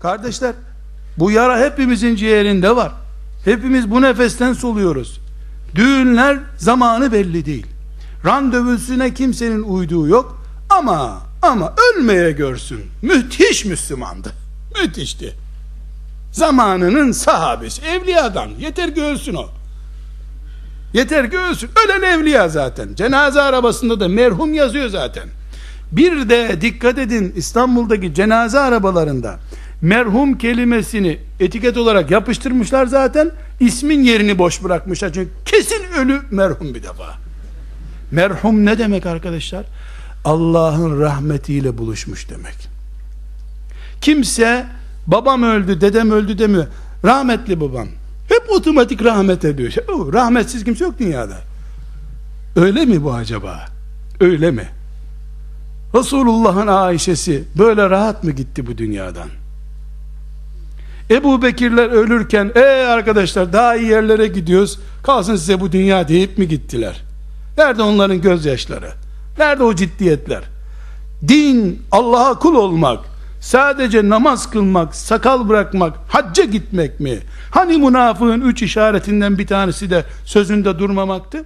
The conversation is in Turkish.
Kardeşler bu yara hepimizin ciğerinde var. Hepimiz bu nefesten soluyoruz. Düğünler zamanı belli değil. Randevusuna kimsenin uyduğu yok. Ama ama ölmeye görsün. Müthiş Müslümandı. Müthişti. Zamanının sahabesi, evliyadan. Yeter ki ölsün o. Yeter ki ölsün. Ölen evliya zaten. Cenaze arabasında da merhum yazıyor zaten. Bir de dikkat edin İstanbul'daki cenaze arabalarında merhum kelimesini etiket olarak yapıştırmışlar zaten. İsmin yerini boş bırakmışlar. Çünkü kesin ölü merhum bir defa. Merhum ne demek arkadaşlar? Allah'ın rahmetiyle buluşmuş demek. Kimse babam öldü, dedem öldü demiyor. Rahmetli babam. Hep otomatik rahmet ediyor. Rahmetsiz kimse yok dünyada. Öyle mi bu acaba? Öyle mi? Resulullah'ın Ayşe'si böyle rahat mı gitti bu dünyadan? Ebu Bekirler ölürken e arkadaşlar daha iyi yerlere gidiyoruz kalsın size bu dünya deyip mi gittiler? Nerede onların gözyaşları? Nerede o ciddiyetler? Din Allah'a kul olmak sadece namaz kılmak, sakal bırakmak, hacca gitmek mi? Hani münafığın üç işaretinden bir tanesi de sözünde durmamaktı?